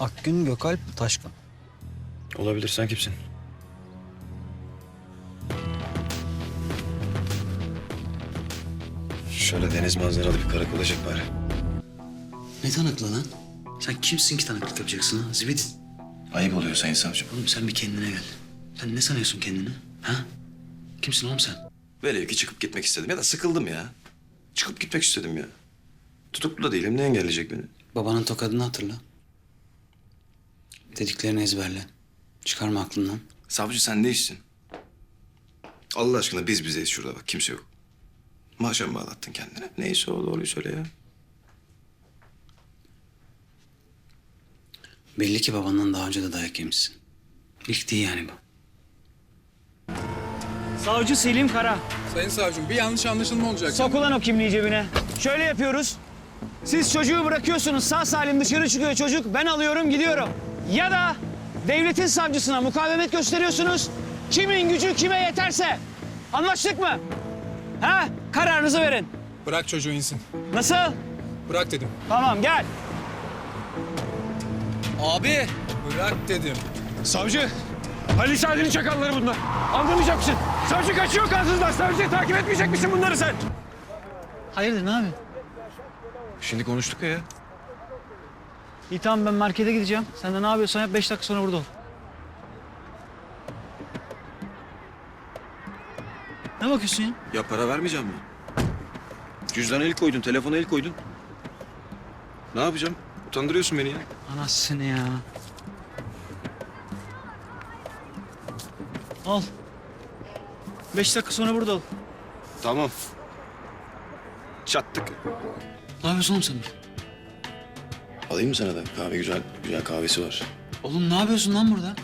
Akgün Gökalp Taşkın. Olabilir. Sen kimsin? Şöyle deniz manzaralı bir karakola çek bari. Ne tanıklı lan? Sen kimsin ki tanıklık yapacaksın ha? Zibit. Ayıp oluyor sayın savcım. Oğlum sen bir kendine gel. Sen ne sanıyorsun kendini? Ha? Kimsin oğlum sen? Velev ki çıkıp gitmek istedim ya da sıkıldım ya. Çıkıp gitmek istedim ya. Tutuklu da değilim. Ne engelleyecek beni? Babanın tokadını hatırla. Dediklerini ezberle. Çıkarma aklından. Savcı sen ne işsin? Allah aşkına biz bizeyiz şurada bak. Kimse yok. Maaşa mı bağlattın kendine? Neyse o doğruyu söyle ya. Belli ki babandan daha önce de dayak yemişsin. İlk değil yani bu. Savcı Selim Kara. Sayın savcım bir yanlış anlaşılma olacak. Sok ulan o kimliği cebine. Şöyle yapıyoruz. Siz çocuğu bırakıyorsunuz. Sağ salim dışarı çıkıyor çocuk. Ben alıyorum gidiyorum. Ya da devletin savcısına mukavemet gösteriyorsunuz. Kimin gücü kime yeterse. Anlaştık mı? Ha? Kararınızı verin. Bırak çocuğu insin. Nasıl? Bırak dedim. Tamam gel. Abi! Bırak dedim. Savcı! Ali Sadi'nin çakalları bunlar. Anlamayacak mısın? Savcı kaçıyor kansızlar. Savcı takip etmeyecek misin bunları sen? Hayırdır ne abi? Şimdi konuştuk ya. İyi tamam ben markete gideceğim. Sen de ne yapıyorsan yap. Beş dakika sonra burada ol. Ne bakıyorsun ya? Ya para vermeyeceğim mi? Cüzdana el koydun, telefona el koydun. Ne yapacağım? Utandırıyorsun beni ya. Anasını ya. Al. Beş dakika sonra burada ol. Tamam. Çattık. Ne yapıyorsun oğlum sen? Alayım mı sana da? Kahve güzel, güzel kahvesi var. Oğlum ne yapıyorsun lan burada?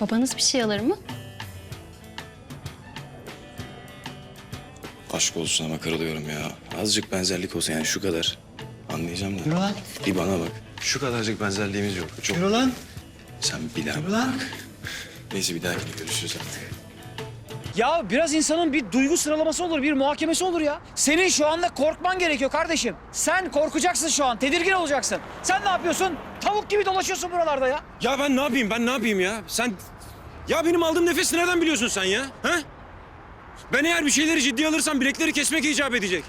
Babanız bir şey alır mı? Aşk olsun ama kırılıyorum ya. Azıcık benzerlik olsa yani şu kadar. Anlayacağım da. Yürü lan. Bir bana bak. Şu kadarcık benzerliğimiz yok. Çok. Yürü lan. Sen bir daha Yürü lan. Neyse bir dahakine görüşürüz artık. Ya biraz insanın bir duygu sıralaması olur, bir muhakemesi olur ya. Senin şu anda korkman gerekiyor kardeşim. Sen korkacaksın şu an, tedirgin olacaksın. Sen ne yapıyorsun? Tavuk gibi dolaşıyorsun buralarda ya. Ya ben ne yapayım? Ben ne yapayım ya? Sen... Ya benim aldığım nefesi nereden biliyorsun sen ya? Ha? Ben eğer bir şeyleri ciddiye alırsam bilekleri kesmek icap edecek.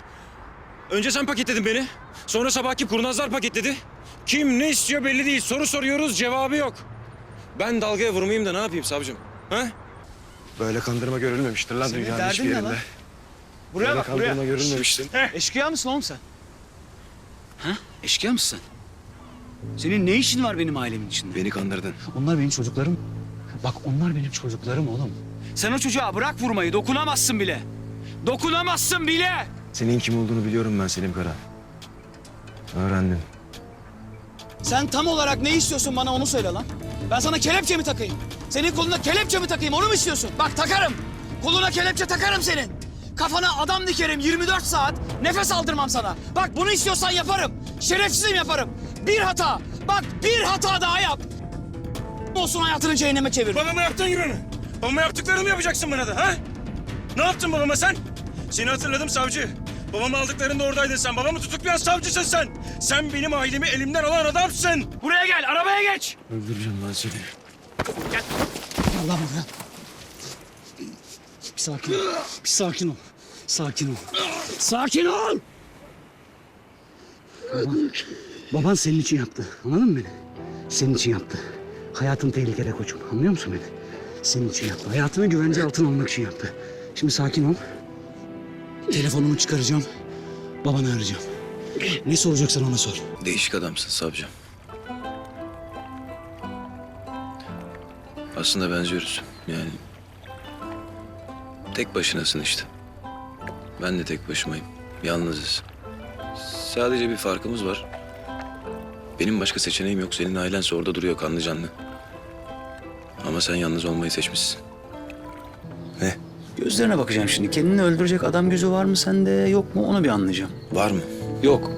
Önce sen paketledin beni. Sonra sabahki kurnazlar paketledi. Kim ne istiyor belli değil. Soru soruyoruz cevabı yok. Ben dalgaya vurmayayım da ne yapayım savcım? Ha? Böyle kandırma görülmemiştir lan Senin dünyanın derdin hiçbir ne yerinde. lan? Buraya Böyle bak, buraya. kandırma görülmemiştir. Eşkıya mısın oğlum sen? Ha? Eşkıya mısın sen? Senin ne işin var benim ailemin içinde? Beni kandırdın. Onlar benim çocuklarım. Bak onlar benim çocuklarım oğlum. Sen o çocuğa bırak vurmayı, dokunamazsın bile. Dokunamazsın bile. Senin kim olduğunu biliyorum ben Selim Kara. Öğrendim. Sen tam olarak ne istiyorsun bana onu söyle lan. Ben sana kelepçe mi takayım? Senin koluna kelepçe mi takayım onu mu istiyorsun? Bak takarım. Koluna kelepçe takarım senin. Kafana adam dikerim 24 saat. Nefes aldırmam sana. Bak bunu istiyorsan yaparım. Şerefsizim yaparım. Bir hata. Bak bir hata daha yap. Olsun hayatını cehenneme çevir. Babama yaptığın gibi mi? Babama yaptıklarını mı yapacaksın bana da ha? Ne yaptın babama sen? Seni hatırladım savcı. Babamı aldıklarında oradaydın sen. Babamı tutuklayan savcısın sen. Sen benim ailemi elimden alan adamsın. Buraya gel arabaya geç. Öldüreceğim lan seni. Allah Allah. Bir sakin ol. Bir sakin ol. Sakin ol. Sakin ol. Baban, baban senin için yaptı. Anladın mı beni? Senin için yaptı. Hayatın tehlikede koçum. Anlıyor musun beni? Senin için yaptı. Hayatını güvence altına almak için yaptı. Şimdi sakin ol. Telefonumu çıkaracağım. Babanı arayacağım. Ne soracaksan ona sor. Değişik adamsın savcım. Aslında benziyoruz. Yani tek başınasın işte. Ben de tek başımayım. Yalnızız. Sadece bir farkımız var. Benim başka seçeneğim yok. Senin ailense orada duruyor kanlı canlı. Ama sen yalnız olmayı seçmişsin. Ne? Gözlerine bakacağım şimdi. Kendini öldürecek adam gözü var mı sende yok mu onu bir anlayacağım. Var mı? Yok.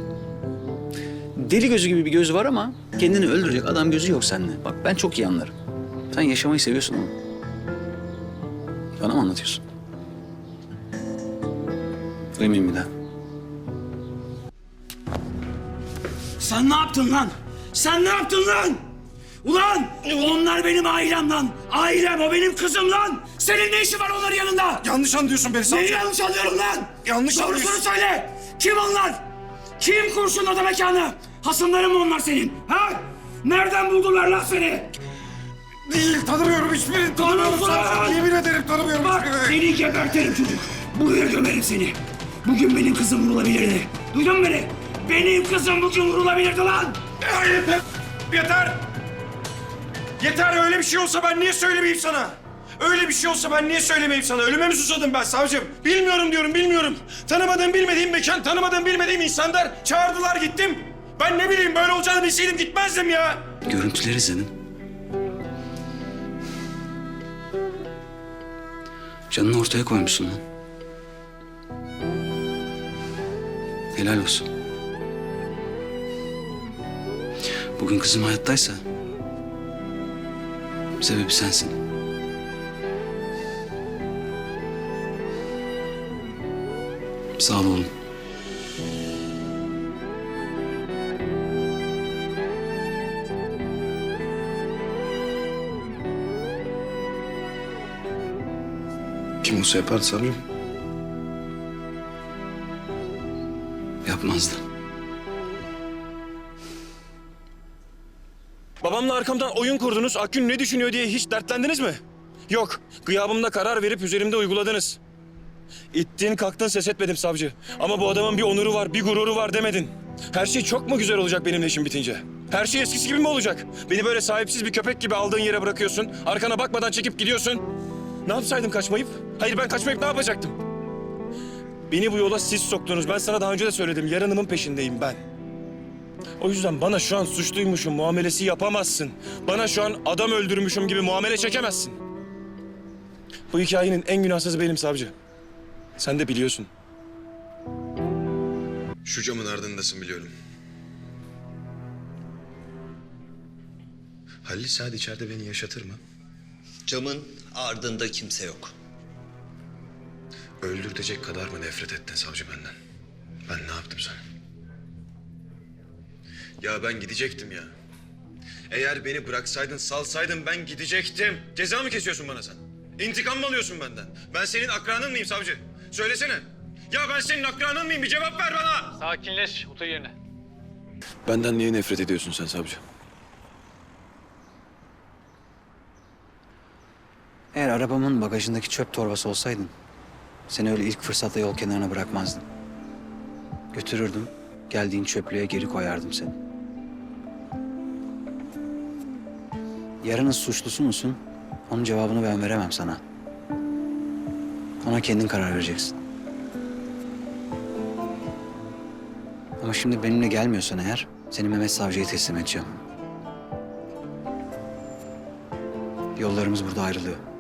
Deli gözü gibi bir gözü var ama kendini öldürecek adam gözü yok sende. Bak ben çok iyi anlarım. Sen yaşamayı seviyorsun ama. Bana mı anlatıyorsun? Duymayayım bir daha. Sen ne yaptın lan? Sen ne yaptın lan? Ulan onlar benim ailem lan. Ailem o benim kızım lan. Senin ne işin var onların yanında? Yanlış anlıyorsun beni Neyi savcı. yanlış anlıyorum lan? Yanlış Doğrusunu anlıyorsun. söyle. Kim onlar? Kim kurşunladı mekanı? Hasımların mı onlar senin? Ha? Nereden buldular lan seni? Değil tanımıyorum hiçbirini tanımıyorum Tanıyorsun lan! Yemin ederim tanımıyorum Bak hiçbirini. seni gebertirim çocuk. Buraya gömerim seni. Bugün benim kızım vurulabilirdi. Duydun mu beni? Benim kızım bugün vurulabilirdi lan. Ya yeter. Yeter. Yeter öyle bir şey olsa ben niye söylemeyeyim sana? Öyle bir şey olsa ben niye söylemeyeyim sana? Ölüme mi susadım ben savcım? Bilmiyorum diyorum bilmiyorum. Tanımadığım bilmediğim mekan, tanımadığım bilmediğim insanlar çağırdılar gittim. Ben ne bileyim böyle olacağını bilseydim gitmezdim ya. Görüntüleri senin. Canını ortaya koymuşsun lan. Helal olsun. Bugün kızım hayattaysa sebebi sensin. Sağ ol oğlum. Kim olsa yapardı savcım. Yapmazdı. Babamla arkamdan oyun kurdunuz. Akgün ne düşünüyor diye hiç dertlendiniz mi? Yok. Gıyabımda karar verip üzerimde uyguladınız. İttin kalktın ses etmedim savcı. Ama bu adamın bir onuru var, bir gururu var demedin. Her şey çok mu güzel olacak benimle işim bitince? Her şey eskisi gibi mi olacak? Beni böyle sahipsiz bir köpek gibi aldığın yere bırakıyorsun. Arkana bakmadan çekip gidiyorsun. Ne yapsaydım kaçmayıp? Hayır ben kaçmayıp ne yapacaktım? Beni bu yola siz soktunuz. Ben sana daha önce de söyledim. Yarınımın peşindeyim ben. O yüzden bana şu an suçluymuşum muamelesi yapamazsın. Bana şu an adam öldürmüşüm gibi muamele çekemezsin. Bu hikayenin en günahsızı benim savcı. Sen de biliyorsun. Şu camın ardındasın biliyorum. Halil Saad içeride beni yaşatır mı? Camın ardında kimse yok. Öldürtecek kadar mı nefret ettin savcı benden? Ben ne yaptım sana? Ya ben gidecektim ya. Eğer beni bıraksaydın, salsaydın ben gidecektim. Ceza mı kesiyorsun bana sen? İntikam mı alıyorsun benden? Ben senin akranın mıyım savcı? Söylesene. Ya ben senin akranın mıyım? Bir cevap ver bana. Sakinleş, otur yerine. Benden niye nefret ediyorsun sen savcı? Eğer arabamın bagajındaki çöp torbası olsaydın... ...seni öyle ilk fırsatta yol kenarına bırakmazdım. Götürürdüm, geldiğin çöplüğe geri koyardım seni. Yarının suçlusu musun? Onun cevabını ben veremem sana. Ona kendin karar vereceksin. Ama şimdi benimle gelmiyorsan eğer... ...seni Mehmet Savcı'ya teslim edeceğim. Yollarımız burada ayrılıyor.